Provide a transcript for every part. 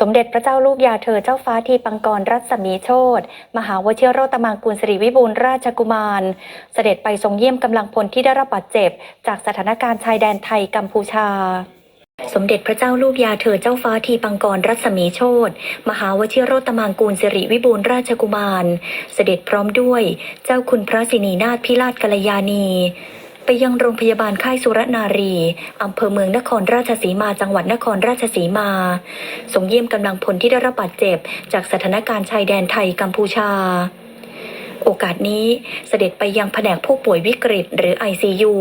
สมเด็จพระเจ้าลูกยาเธอเจ้าฟ้าทีปังกรรัศมีโชตมหาวชิโรตมังกุลสิริวิบูลราชกุมาร เสด็จไปทรงเยี่ยมกำลังพลที่ได้รับบาดเจ็บ จากสถานการณ์ชายแดนไทยกัมพูชาสมเด็จพระเจ้าลูกยาเธอเจ้าฟ้าทีปังกรรัศมีโชตมหาวชิโรตมังกูลสิริวิบูลราชกุมาร เสด็จพร้อมด้วย เจ้าคุณพระสินีนาถพิราชกัลยาณี ไปยังโรงพยาบาลค่ายสุรนารี อำเภอเมืองนครราชสีมา จังหวัดนครราชสีมา ส่งเยี่ยมกำลังพลที่ได้รับบาดเจ็บ จากสถานการณ์ชายแดนไทยกัมพูชา โอกาสนี้เสด็จไปยังแผนกผู้ป่วยวิกฤตหรือ ICU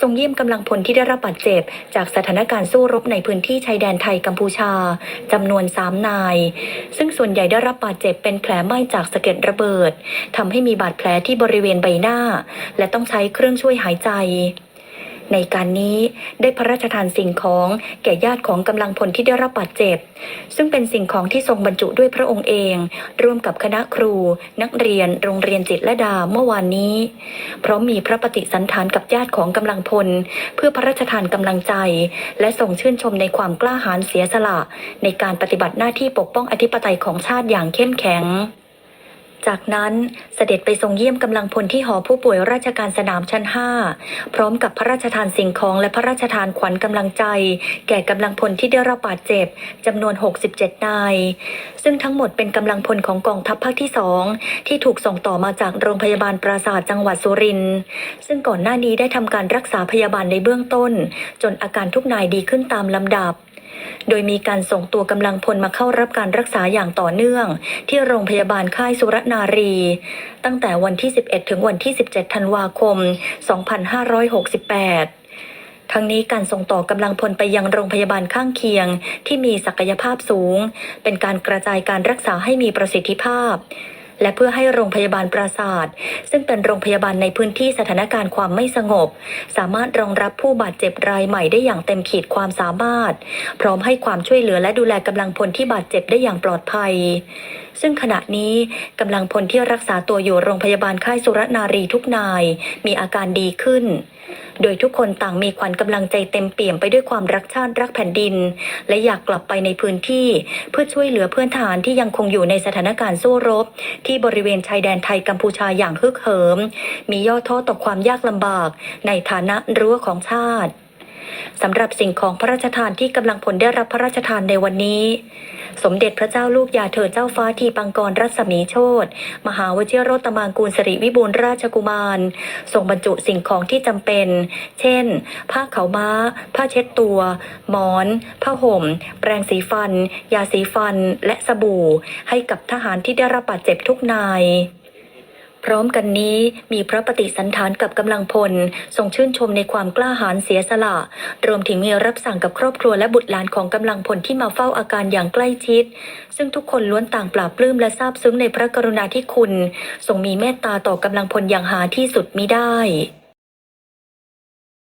ทรงเยี่ยมกำลังพลที่ได้รับบาดเจ็บ จากสถานการณ์สู้รบในพื้นที่ชายแดนไทยกัมพูชาจำนวนสามนาย ซึ่งส่วนใหญ่ได้รับบาดเจ็บเป็นแผลไหม้จากสะเก็ดระเบิดทำให้มีบาดแผลที่บริเวณใบหน้า และต้องใช้เครื่องช่วยหายใจ ในการนี้ได้พระราชทานสิ่งของแก่ญาติของกำลังพลที่ได้รับบาดเจ็บ ซึ่งเป็นสิ่งของที่ทรงบรรจุด้วยพระองค์เอง ร่วมกับคณะครู นักเรียน โรงเรียนจิตและดาเมื่อวานนี้พร้อมมีพระปฏิสันฐานกับญาติของกำลังพล เพื่อพระราชทานกำลังใจ และส่งชื่นชมในความกล้าหาญเสียสละ ในการปฏิบัติหน้าที่ปกป้องอธิปไตยของชาติอย่างเข้มแข็ง จากนั้นเสด็จไปทรงเยี่ยมกำลังพลที่หอผู้ป่วยราชการสนามชั้น 5 พร้อมกับพระราชทานสิ่งของและพระราชทานขวัญกำลังใจ แก่กำลังพลที่ได้รับบาดเจ็บจำนวน 67 นาย ซึ่งทั้งหมดเป็นกำลังพลของกองทัพภาคที่2ที่ถูกส่งต่อมาจากโรงพยาบาลปราสาทจังหวัดสุรินทร์ซึ่งก่อนหน้านี้ได้ทำการรักษาพยาบาลในเบื้องต้น จนอาการทุกนายดีขึ้นตามลำดับ โดยมีการส่งตัวกำลังพลมาเข้ารับการรักษาอย่างต่อเนื่อง ที่โรงพยาบาลค่ายสุรนารี ตั้งแต่วันที่ 11 ถึงวันที่ 17 ธันวาคม 2568ทั้งนี้การส่งต่อกำลังพลไปยังโรงพยาบาลข้างเคียง ที่มีศักยภาพสูง เป็นการกระจายการรักษาให้มีประสิทธิภาพ และเพื่อให้โรงพยาบาลปราศาสตร์ซึ่งเป็นโรงพยาบาลในพื้นที่สถานการณ์ความไม่สงบ สามารถรองรับผู้บาดเจ็บรายใหม่ได้อย่างเต็มขีดความสามารถ พร้อมให้ความช่วยเหลือและดูแลกำลังพลที่บาดเจ็บได้อย่างปลอดภัย ซึ่งขณะนี้กำลังพลที่รักษาตัวอยู่โรงพยาบาลค่ายสุรนารีทุกนาย มีอาการดีขึ้นโดยทุกคนต่างมีขวัญกำลังใจเต็มเปี่ยมไปด้วยความรักชาติรักแผ่นดิน และอยากกลับไปในพื้นที่ เพื่อช่วยเหลือเพื่อนทหารที่ยังคงอยู่ในสถานการณ์สู้รบ ที่บริเวณชายแดนไทยกัมพูชาอย่างฮึกเหิม มีย่อท้อต่อความยากลำบาก ในฐานะรั้วของชาติสำหรับสิ่งของพระราชทานที่กำลังพลได้รับพระราชทานในวันนี้ สมเด็จพระเจ้าลูกยาเธอเจ้าฟ้าทีปังกรรัศมีโชตมหาวชิโรตมางกูลสิริวิบูลราชกุมารทรงบรรจุสิ่งของที่จำเป็น เช่น ผ้าขาวม้า ผ้าเช็ดตัว หมอน ผ้าห่ม แปรงสีฟัน ยาสีฟัน และสบู่ ให้กับทหารที่ได้รับบาดเจ็บทุกนาย พร้อมกันนี้มีพระปฏิสันฐานกับกำลังพลทรงชื่นชมในความกล้าหาญเสียสละ รวมถึงมีรับสั่งกับครอบครัวและบุตรหลานของกำลังพลที่มาเฝ้าอาการอย่างใกล้ชิด ซึ่งทุกคนล้วนต่างปราบปลื้มและซาบซึ้งในพระกรุณาธิคุณ ทรงมีเมตตาต่อกำลังพลอย่างหาที่สุดมิได้